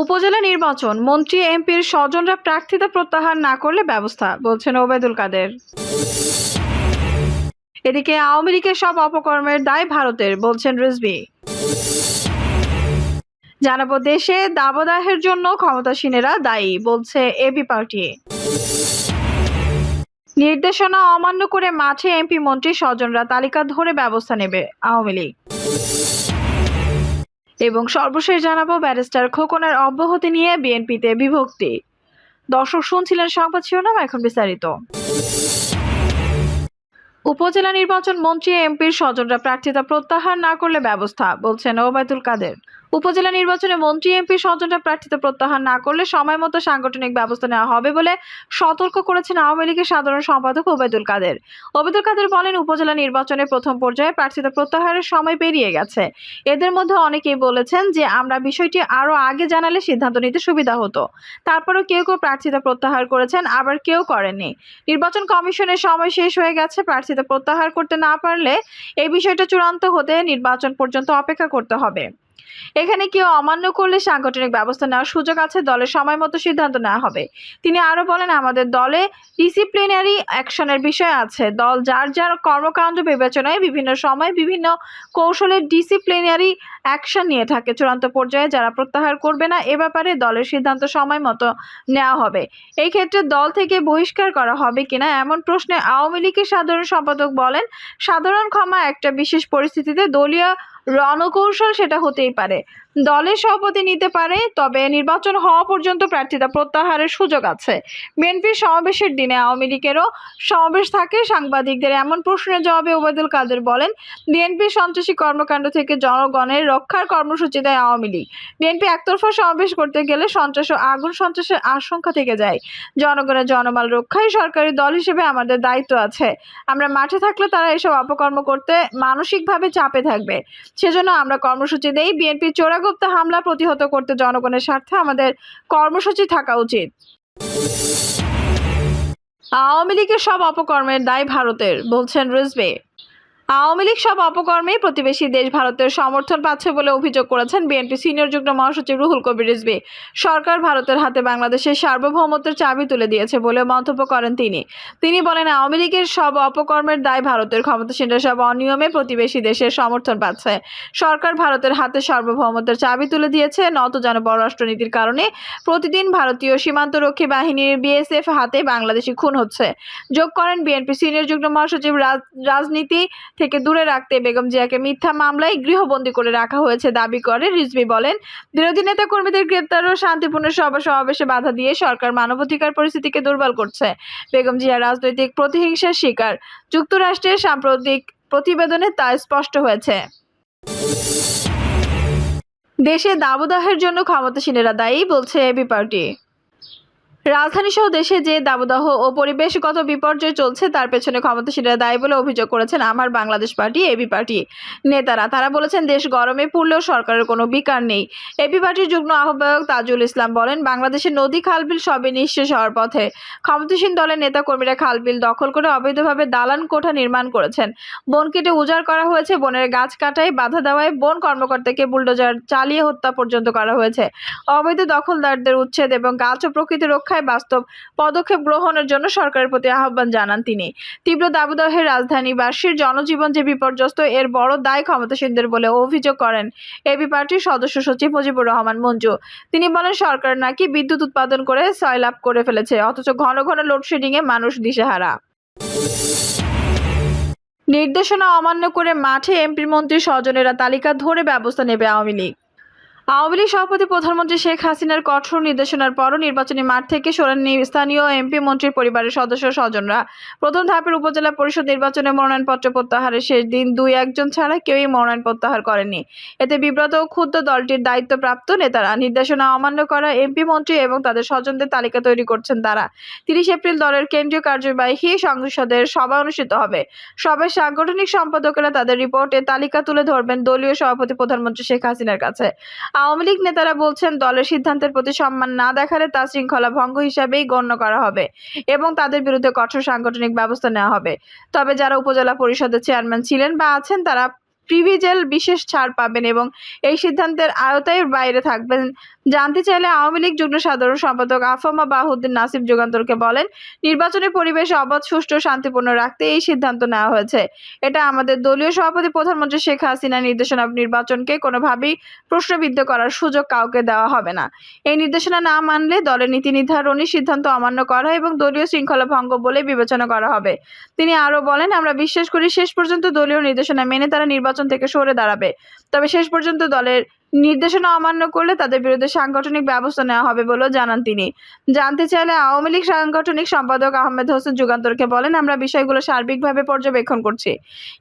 উপজেলা নির্বাচন, মন্ত্রী, এমপির স্বজনরা প্রার্থিতা প্রত্যাহার না করলে ব্যবস্থা, বলছেন ওবেদুল কাদের। এদিকে আওয়ামী লীগের সব অপকর্মের দায় ভারতের, বলছেন রিজভি। জানাব দেশে দাবদাহের জন্য ক্ষমতাসীনেরা দায়ী, বলছে এবি পার্টি। নির্দেশনা অমান্য করে মাঠে এমপি মন্ত্রী স্বজনরা তালিকা ধরে ব্যবস্থা নেবে আওয়ামী লীগ। এবং সর্বশেষ জানাব ব্যারিস্টার খোকনের অব্যাহতি নিয়ে বিএনপিতে বিভক্তি। দর্শক শুনছিলেন সংবাদ শিরোনাম, এখন বিস্তারিত। উপজেলা নির্বাচন মন্ত্রী এমপির স্বজনরা প্রার্থিতা প্রত্যাহার না করলে ব্যবস্থা, বলছেন ওবায়দুল কাদের। উপজেলা নির্বাচনে মন্ত্রী, এমপি স্বজনরা প্রার্থিতা প্রত্যাহার না করলে সময় মতো সাংগঠনিক ব্যবস্থা নেওয়া হবে বলে সতর্ক করেছেন আওয়ামী লীগের সাধারণ সম্পাদক ওবায়দুল কাদের। ওবায়দুল কাদের বলেন, উপজেলা নির্বাচনের প্রথম পর্যায়ে প্রার্থিতা প্রত্যাহারের সময় পেরিয়ে গেছে। এদের মধ্যে অনেকেই বলেছেন যে, আমরা বিষয়টি আরও আগে জানালে সিদ্ধান্ত নিতে সুবিধা হতো। তারপরও কেউ কেউ প্রার্থিতা প্রত্যাহার করেছেন, আবার কেউ করেননি। নির্বাচন কমিশনের সময় শেষ হয়ে গেছে, প্রার্থিতা প্রত্যাহার করতে না পারলে এই বিষয়টা চূড়ান্ত হতে নির্বাচন পর্যন্ত অপেক্ষা করতে হবে। এখানে কেউ অমান্য করলে সাংগঠনিক ব্যবস্থা নেওয়ার সুযোগ আছে, দলের সময় মতো সিদ্ধান্ত নেওয়া হবে। তিনি আরও বলেন, আমাদের দলে ডিসিপ্লিনারি অ্যাকশনের বিষয় আছে। দল যার যার কর্মকাণ্ড বিবেচনায় বিভিন্ন সময় বিভিন্ন কৌশলে ডিসিপ্লিনারি অ্যাকশন নিয়ে থাকে। চূড়ান্ত পর্যায়ে যারা প্রত্যাহার করবে না, এ ব্যাপারে দলের সিদ্ধান্ত সময় মতো নেওয়া হবে। এই ক্ষেত্রে দল থেকে বহিষ্কার করা হবে কিনা এমন প্রশ্নে আওয়ামী লীগের সাধারণ সম্পাদক বলেন, সাধারণ ক্ষমা একটা বিশেষ পরিস্থিতিতে দলীয় রণকৌশল সেটা হতেই পারে। দলের সভাপতি নিতে পারে, তবে নির্বাচন হওয়া পর্যন্ত প্রার্থিতা প্রত্যাহারের সুযোগ আছে। বিএনপির সমাবেশের দিনে আওয়ামী লীগেরও সমাবেশ থাকে। সাংবাদিকদের এমন প্রশ্নের জবাবে ওবায়দুল কাদের বলেন বিএনপির সন্ত্রাসী কর্মকাণ্ড থেকে জনগণের রক্ষার কর্মসূচি দেয় আওয়ামী লীগ। বিএনপি একতরফা সমাবেশ করতে গেলে সন্ত্রাস ও আগুন সন্ত্রাসের আশঙ্কা থেকে যায়। জনগণের জনমাল রক্ষায় সরকারি দল হিসেবে আমাদের দায়িত্ব আছে। আমরা মাঠে থাকলে তারা এসব অপকর্ম করতে মানসিকভাবে চাপে থাকবে। সেজন্য আমরা কর্মসূচি দেই বিএনপি চোরাগুপ্ত হামলা প্রতিহত করতে জনগণের স্বার্থে আমাদের কর্মসূচি থাকা উচিত। আওয়ামী লীগের সব অপকর্মের দায় ভারতের, বলছেন রিজভি। আওয়ামী লীগ সব অপকর্মে প্রতিবেশী দেশ ভারতের সমর্থন পাচ্ছে বলে অভিযোগ করেছেন বিএনপি সিনিয়র যুগ্ম মহাসচিব রুহুল কবির রিজভি। সরকার ভারতের হাতে বাংলাদেশের সার্বভৌমত্বের চাবি তুলে দিয়েছে বলে মন্তব্য করেন তিনি। তিনি বলেন, আওয়ামী লীগের সব অপকর্মের দায় ভারতের ক্ষমতাসীনরা সব অনিয়মে প্রতিবেশী দেশের সমর্থন পাচ্ছে। সরকার ভারতের হাতে সার্বভৌমত্বের চাবি তুলে দিয়েছে, নত যেন পররাষ্ট্রনীতির কারণে প্রতিদিন ভারতীয় সীমান্তরক্ষী বাহিনীর বিএসএফ হাতে বাংলাদেশি খুন হচ্ছে। যোগ করেন বিএনপি সিনিয়র যুগ্ম মহাসচিব রাজ- রাজনীতি থেকে দূরে রাখতে বেগম জিয়াকে মিথ্যা মামলায় গৃহবন্দী করে রাখা হয়েছে দাবি করে, রিজভি বলেন, বিরোধী নেতা কর্মীদের গ্রেপ্তার ও শান্তিপূর্ণ সভা সমাবেশে বাধা দিয়ে সরকার মানবাধিকার পরিস্থিতিকে দুর্বল করছে। বেগম জিয়া রাজনৈতিক প্রতিহিংসার শিকার, যুক্তরাষ্ট্রের সাম্প্রতিক প্রতিবেদনে তা স্পষ্ট হয়েছে। দেশে দাবদাহের জন্য ক্ষমতাসীনেরা দায়ী, বলছে এবি পার্টি। রাজধানী সহ দেশে যে দাবদাহ ও পরিবেশগত বিপর্যয় চলছে, তার পেছনে ক্ষমতাসীনরা দায়ী বলে অভিযোগ করেছেন আমার বাংলাদেশ পার্টি এবি পার্টি নেতারা। তারা বলেছেন, দেশ গরমে পড়লেও সরকারের কোনো বিকার নেই। এবি পার্টির যুগ্ম আহ্বায়ক তাজুল ইসলাম বলেন, বাংলাদেশের নদী খালবিল সবই নিঃশেষ হওয়ার পথে। ক্ষমতাসীন দলের নেতাকর্মীরা খালবিল দখল করে অবৈধভাবে দালান কোঠা নির্মাণ করেছেন। বন কেটে উজাড় করা হয়েছে, বনের গাছ কাটায়, বাধা দেওয়ায় বন কর্মকর্তাকে বুলডোজার চালিয়ে হত্যা পর্যন্ত করা হয়েছে। অবৈধ দখলদারদের উচ্ছেদ এবং গাছ ও প্রকৃতি রক্ষায় বাস্তব পদক্ষেপ গ্রহণের জন্য সরকারের প্রতি আহ্বান জানান তিনি। তীব্র দাবদাহের রাজধানীবাসীর জনজীবন যে বিপর্যস্ত, এর বড় দায় ক্ষমতাসীনদের বলে অভিযোগ করেন এবি পার্টির সদস্য সচিব মুজিবুর রহমান মঞ্জু। তিনি বলেন, সরকার নাকি বিদ্যুৎ উৎপাদন করে সয়লাভ করে ফেলেছে, অথচ ঘন ঘন লোডশেডিংয়ে মানুষ দিশেহারা। নির্দেশনা অমান্য করে মাঠে এমপি মন্ত্রী স্বজনেরা তালিকা ধরে ব্যবস্থা নেবে আওয়ামী লীগ। আওয়ামী লীগ সভাপতি প্রধানমন্ত্রী শেখ হাসিনার কঠোর নির্দেশনার পরও নির্বাচনী মাঠ থেকে সরেননি স্থানীয় এমপি মন্ত্রীর পরিবারের সদস্য স্বজনরা। প্রথম ধাপের উপজেলা পরিষদ নির্বাচনে মনোনয়নপত্র প্রত্যাহারের শেষ দিন দুই একজন ছাড়া কেউই মনোনয়ন প্রত্যাহার করেনি এতে বিব্রত ও ক্ষুদ্র দলটির দায়িত্বপ্রাপ্ত নেতারা নির্দেশনা অমান্য করা এমপি, মন্ত্রী এবং তাদের স্বজনদের তালিকা তৈরি করছেন তারা। তিরিশ এপ্রিল দলের কেন্দ্রীয় কার্যবাহী সংসদের সভা অনুষ্ঠিত হবে। সভায় সাংগঠনিক সম্পাদকেরা তাদের রিপোর্টে তালিকা তুলে ধরবেন দলীয় সভাপতি প্রধানমন্ত্রী শেখ হাসিনার কাছে। আওয়ামী লীগ নেতারা বলছেন, দলের সিদ্ধান্তের প্রতি সম্মান না দেখালে তা শৃঙ্খলা ভঙ্গ হিসাবেই গণ্য করা হবে এবং তাদের বিরুদ্ধে কঠোর সাংগঠনিক ব্যবস্থা নেওয়া হবে। তবে যারা উপজেলা পরিষদের চেয়ারম্যান ছিলেন বা আছেন, তারা প্রিভিজেল বিশেষ ছাড় পাবেন এবং এই সিদ্ধান্তের আয়তায় বাইরে থাকবেন। জানতে চাইলে আওয়ামী লীগ যুগ্ম সাধারণ সম্পাদক আফামা বাহুদ্দিন নাসিব যুগান্তরকে বলেন, নির্বাচনী পরিবেশ অবাধ, সুষ্ঠু, শান্তিপূর্ণ রাখতে এই সিদ্ধান্ত নেওয়া হয়েছে। এটা আমাদের দলীয় সভাপতি প্রধানমন্ত্রী শেখ হাসিনার নির্দেশনা। নির্বাচনকে কোনোভাবেই প্রশ্নবিদ্ধ করার সুযোগ কাউকে দেওয়া হবে না। এই নির্দেশনা না মানলে দলের নীতি নির্ধারণী সিদ্ধান্ত অমান্য করা এবং দলীয় শৃঙ্খলা ভঙ্গ বলে বিবেচনা করা হবে। তিনি আরও বলেন, আমরা বিশ্বাস করি শেষ পর্যন্ত দলীয় নির্দেশনা মেনে তারা নির্বাচন থেকে সরে দাঁড়াবে। তবে শেষ পর্যন্ত দলের নির্দেশনা অমান্য করলে তাদের বিরুদ্ধে সাংগঠনিক ব্যবস্থা নেওয়া হবে বলেও জানান তিনি। জানতে চাইলে আওয়ামী লীগ সাংগঠনিক সম্পাদক আহমেদ হোসেন যুগান্তরকে বলেন, আমরা বিষয়গুলো সার্বিকভাবে পর্যবেক্ষণ করছি।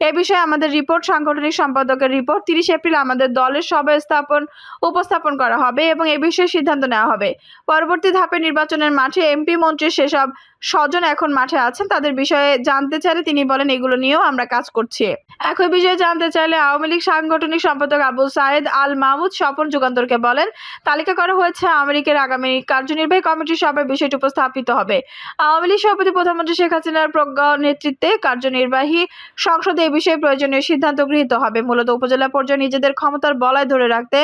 এ বিষয়ে আমাদের রিপোর্ট, সাংগঠনিক সম্পাদকের রিপোর্ট। তিরিশ এপ্রিল আমাদের দলের সভায় স্থাপন, উপস্থাপন করা হবে এবং এ বিষয়ে সিদ্ধান্ত নেওয়া হবে। পরবর্তী ধাপে নির্বাচনের মাঠে এমপি মন্ত্রীর সেসব স্বজন এখন মাঠে আছেন। তাদের বিষয়ে জানতে চাইলে তিনি বলেন, এগুলো নিয়েও আমরা কাজ করছি। একই বিষয়ে জানতে চাইলে আওয়ামী লীগ সাংগঠনিক সম্পাদক আবু সায়েদ আল মাহমুদ স্বপন যুগান্তরকে বলেন, তালিকা করা হয়েছে লীগের আগামী কার্যনির্বাহী কমিটির সভায় বিষয়টি উপস্থাপিত হবে। আওয়ামী লীগ সভাপতি প্রধানমন্ত্রী শেখ হাসিনার প্রজ্ঞা নেতৃত্বে কার্যনির্বাহী সংসদে এই বিষয়ে প্রয়োজনীয় সিদ্ধান্ত গৃহীত হবে। মূলত উপজেলা পর্যায়ে নিজেদের ক্ষমতার বলায় ধরে রাখতে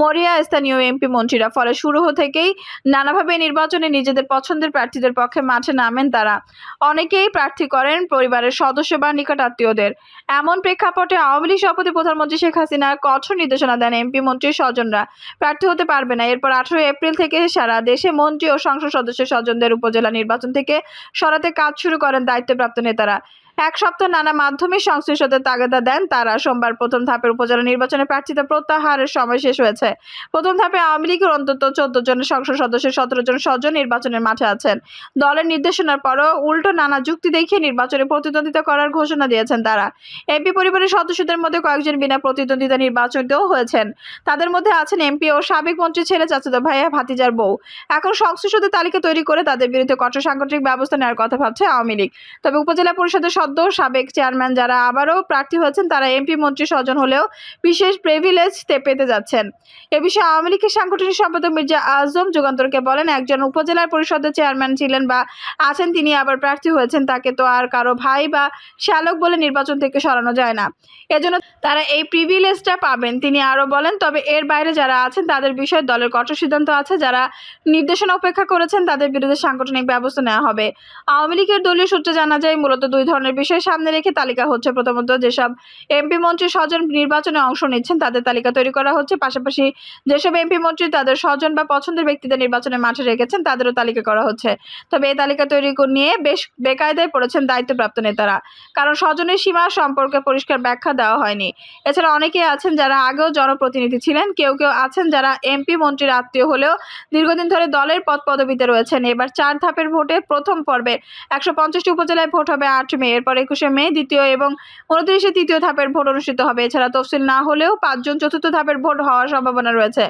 মরিয়া স্থানীয় এমপি মন্ত্রীরা, ফলে শুরু থেকেই নানাভাবে নির্বাচনে নিজেদের পছন্দের প্রার্থীদের পক্ষে মাঠে নামেন তারা। অনেকেই প্রার্থী করেন পরিবারের সদস্য বা নিকট আত্মীয়দের। এমন প্রেক্ষাপটে আওয়ামী লীগ সভাপতি প্রধানমন্ত্রী শেখ হাসিনা কঠোর নির্দেশনা দেন এমপি মন্ত্রীর স্বজনরা। প্রার্থী হতে পারবে না। এরপর আঠারোই এপ্রিল থেকে সারা দেশে মন্ত্রী ও সংসদ সদস্যের স্বজনদের উপজেলা নির্বাচন থেকে সরাতে কাজ শুরু করেন দায়িত্বপ্রাপ্ত নেতারা। এক সপ্তাহ নানা মাধ্যমে সংশ্লিষ্টদের তাগাদা দেন তারা। সোমবার প্রথম ধাপের উপজেলা নির্বাচনে প্রার্থীতা প্রত্যাহারের সময় শেষ হয়েছে। প্রথম ধাপে আওয়ামী লীগের অন্তত চোদ্দ জন সংসদ সদস্যের সতেরো জন স্বজন নির্বাচনের মাঠে আছেন। দলের নির্দেশনার পরও উল্টো নানা যুক্তি দেখিয়ে নির্বাচনে প্রতিদ্বন্দ্বিতা করার ঘোষণা দিয়েছেন তারা। এমপি পরিবারের সদস্যদের মধ্যে কয়েকজন বিনা প্রতিদ্বন্দ্বিতা নির্বাচিতও হয়েছেন। তাদের মধ্যে আছেন এমপি ও সাবেক মন্ত্রী ছেলে চাচাতো ভাইয়া ভাতিজার বউ। এখন সংশ্লিষ্টদের তালিকা তৈরি করে তাদের বিরুদ্ধে কঠোর সাংগঠনিক ব্যবস্থা নেওয়ার কথা ভাবছে আওয়ামী লীগ। তবে উপজেলা পরিষদের সদ্য সাবেক চেয়ারম্যান যারা আবারও প্রার্থী হয়েছেন, তারা এমপি, মন্ত্রী স্বজন হলেও বিশেষ প্রিভিলেজ পেতে যাচ্ছেন। এ বিষয়ে আওয়ামী লীগের সাংগঠনিক সম্পাদক মির্জা আজম যুগান্তরকে বলেন, একজন উপজেলার পরিষদের চেয়ারম্যান ছিলেন বা আছেন, তিনি আবার প্রার্থী হয়েছেন, তাকে তো আর কারও ভাই বা শ্যালক বলে নির্বাচন থেকে সরানো যায় না। এজন্য তারা এই প্রিভিলেজটা পাবেন। তিনি আরও বলেন, তবে এর বাইরে যারা আছেন, তাদের বিষয়ে দলের কঠোর সিদ্ধান্ত আছে। যারা নির্দেশনা উপেক্ষা করেছেন, তাদের বিরুদ্ধে সাংগঠনিক ব্যবস্থা নেওয়া হবে। আওয়ামী লীগের দলীয় সূত্রে জানা যায়, মূলত দুই ধরনের বিষয় সামনে রেখে তালিকা হচ্ছে প্রথমত যেসব এমপি মন্ত্রী স্বজন নির্বাচনে অংশ নিচ্ছেন, তাদের তালিকা তৈরি করা হচ্ছে। পাশাপাশি যেসব এমপি মন্ত্রী তাদের স্বজন বা পছন্দের ব্যক্তিদের নির্বাচনে মাঠে রেখেছেন, তাদেরও তালিকা করা হচ্ছে। তবে এই তালিকা তৈরি নিয়ে বেশ বেকায়দায় পড়েছেন দায়িত্বপ্রাপ্ত নেতারা। কারণ স্বজনের সীমা সম্পর্কে পরিষ্কার ব্যাখ্যা দেওয়া হয়নি। এছাড়া অনেকেই আছেন যারা আগেও জনপ্রতিনিধি ছিলেন, কেউ কেউ আছেন যারা এমপি মন্ত্রীর আত্মীয় হলেও দীর্ঘদিন ধরে দলের পদ পদবিতে রয়েছেন। এবার চার ধাপের ভোটে প্রথম পর্বে একশো পঞ্চাশটি উপজেলায় ভোট হবে আট মে। এরপর একুশে মে দ্বিতীয় এবং উনত্রিশে তৃতীয় ধাপের ভোট অনুষ্ঠিত হবে। এছাড়া তফসিল না হলেও পাঁচজন চতুর্থ ধাপের ভোট হওয়ার সম্ভাবনা রয়েছে।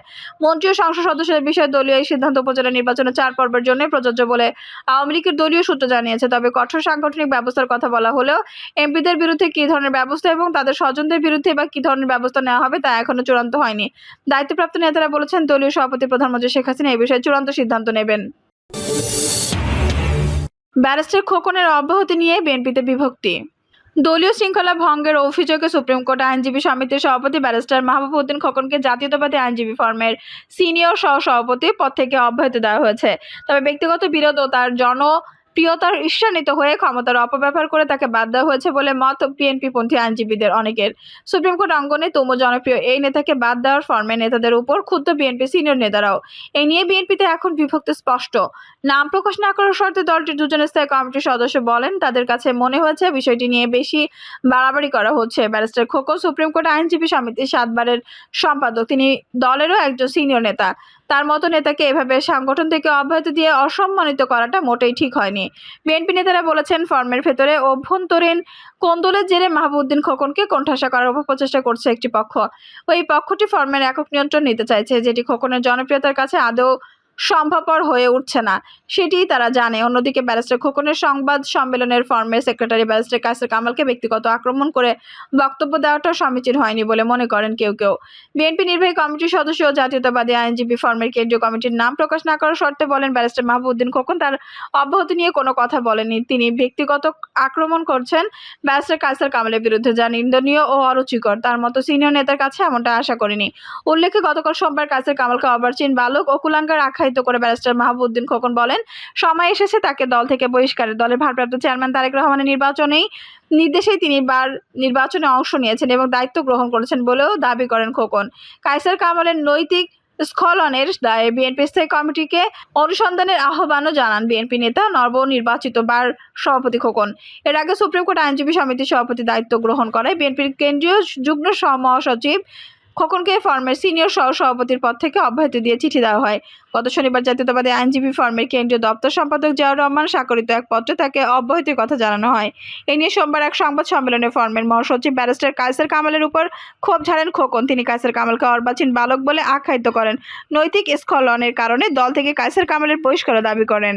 মন্ত্রী ও সংসদ সদস্যদের বিষয়ে দলীয় এই সিদ্ধান্ত উপজেলা নির্বাচনে চার পর্বের জন্য প্রযোজ্য বলে আওয়ামী লীগের দলীয় সূত্র জানিয়েছে। তবে কঠোর সাংগঠনিক ব্যবস্থার কথা বলা হলেও এমপিদের বিরুদ্ধে কী ধরনের ব্যবস্থা এবং তাদের স্বজনদের বিরুদ্ধে বা কী ধরনের ব্যবস্থা নেওয়া হবে তা এখনও চূড়ান্ত হয়নি। দায়িত্বপ্রাপ্ত নেতারা বলেছেন, দলীয় সভাপতি প্রধানমন্ত্রী শেখ হাসিনা এই বিষয়ে চূড়ান্ত সিদ্ধান্ত নেবেন। ব্যারিস্টার খোকনের অব্যাহতি নিয়ে বিএনপিতে বিভক্তি। দলীয় শৃঙ্খলা ভঙ্গের অভিযোগে সুপ্রিম কোর্ট আইনজীবী সমিতির সভাপতি ব্যারিস্টার মাহবুব উদ্দিন খোকনকে জাতীয়তাবাদী আইনজীবী ফর্মের সিনিয়র সহ সভাপতি পদ থেকে অব্যাহতি দেওয়া হয়েছে। তবে ব্যক্তিগত বিরোধ ও তার জনপ্রিয়তার ঈর্ষান্বিত হয়ে ক্ষমতার অপব্যবহার করে তাকে বাদ দেওয়া হয়েছে বলে মত বিএনপি পন্থী আইনজীবীদের অনেকের। সুপ্রিম কোর্ট অঙ্গনে তুম জনপ্রিয় এই নেতাকে বাদ দেওয়ার ফর্মে নেতাদের উপর ক্ষুদ্র বিএনপি সিনিয়র নেতারাও। এই নিয়ে বিএনপিতে এখন বিভক্ত স্পষ্ট। নাম প্রকাশ না করার শর্তে দলটির দুজন স্থায়ী কমিটির সদস্য বলেন, তাদের কাছে মনে হয়েছে বিষয়টি নিয়ে বেশি বাড়াবাড়ি করা হচ্ছে। ব্যারিস্টার খোকন সুপ্রিম কোর্ট আইনজীবী সমিতির সাতবারের সম্পাদক। তিনি দলেরও একজন সিনিয়র নেতা। তার মতো নেতাকে এভাবে সংগঠন থেকে অব্যাহতি দিয়ে অসম্মানিত করাটা মোটেই ঠিক হয়নি। বিএনপি নেতারা বলেছেন, ফর্মের ভেতরে অভ্যন্তরীণ কোন্দলের জেরে মাহবুদ্দিন খোকনকে কোণঠাসা করার অপপ্রচেষ্টা করছে একটি পক্ষ। ওই পক্ষটি ফর্মের একক নিয়ন্ত্রণ নিতে চাইছে, যেটি খোকনের জনপ্রিয়তার কাছে আদৌ সম্ভবপর হয়ে উঠছে না। সেটিই তারা জানে। অন্যদিকে ব্যারিস্টার খোকনের সংবাদ সম্মেলনের ফর্মের সেক্রেটারি ব্যারিস্টার কাসের কামালকে ব্যক্তিগত আক্রমণ করে বক্তব্য দেওয়াটা সমীচীন হয়নি বলে মনে করেন কেউ কেউ। বিএনপি নির্বাহী কমিটির সদস্য ও জাতীয়তাবাদী আইনজীবী ফর্মের কেন্দ্রীয় কমিটির নাম প্রকাশ না করার শর্তে বলেন ব্যারিস্টার মাহবুদ্দিন খোকন তার অব্যাহতি নিয়ে কোনো কথা বলেনি তিনি ব্যক্তিগত আক্রমণ করছেন ব্যারিস্টার কাসের কামালের বিরুদ্ধে, যা নিন্দনীয় ও অরুচিকর। তার মতো সিনিয়র নেতার কাছে এমনটা আশা করিনি। উল্লেখ্য, গতকাল সোমবার কাসের কামালকে অবারচিন বালক ও কুলাঙ্গার আখ্যায়িত করে ব্যারিস্টার মাহবুদ্দিন খোকন বলেন, সময় এসেছে তাকে দল থেকে বহিষ্কারের দলের ভারপ্রাপ্ত চেয়ারম্যান তারেক রহমানের নির্বাচনেই, নির্দেশেই তিনি বার নির্বাচনে অংশ নিয়েছেন এবং দায়িত্ব গ্রহণ করেছেন বলেও দাবি করেন খোকন। কাইসার কামালের নৈতিক স্খলনের দায়ে বিএনপি স্থায়ী কমিটিকে অনুসন্ধানের আহ্বানও জানান বিএনপি নেতা নবনির্বাচিত বার সভাপতি খোকন। এর আগে সুপ্রিম কোর্ট আইনজীবী সমিতির সভাপতি দায়িত্ব গ্রহণ করে বিএনপির কেন্দ্রীয় যুগ্ম মহাসচিব খোকনকে ফর্মের সিনিয়র সহ সভাপতির পদ থেকে অব্যাহতি দিয়ে চিঠি দেওয়া হয়। গত শনিবার জাতীয়তাবাদী আইনজীবী ফর্মের কেন্দ্রীয় দপ্তর সম্পাদক জিয়াউর রহমান স্বাক্ষরিত এক পত্রে তাকে অব্যাহতির কথা জানানো হয়। এ নিয়ে সোমবার এক সংবাদ সম্মেলনে ফর্মের মহাসচিব ব্যারিস্টার কায়সার কামালের উপর ক্ষোভ ঝাড়েন খোকন। তিনি কায়সার কামালকে অর্বাচীন বালক বলে আখ্যায়িত করেন। নৈতিক স্খলনের কারণে দল থেকে কায়সার কামালের বহিষ্কারও দাবি করেন।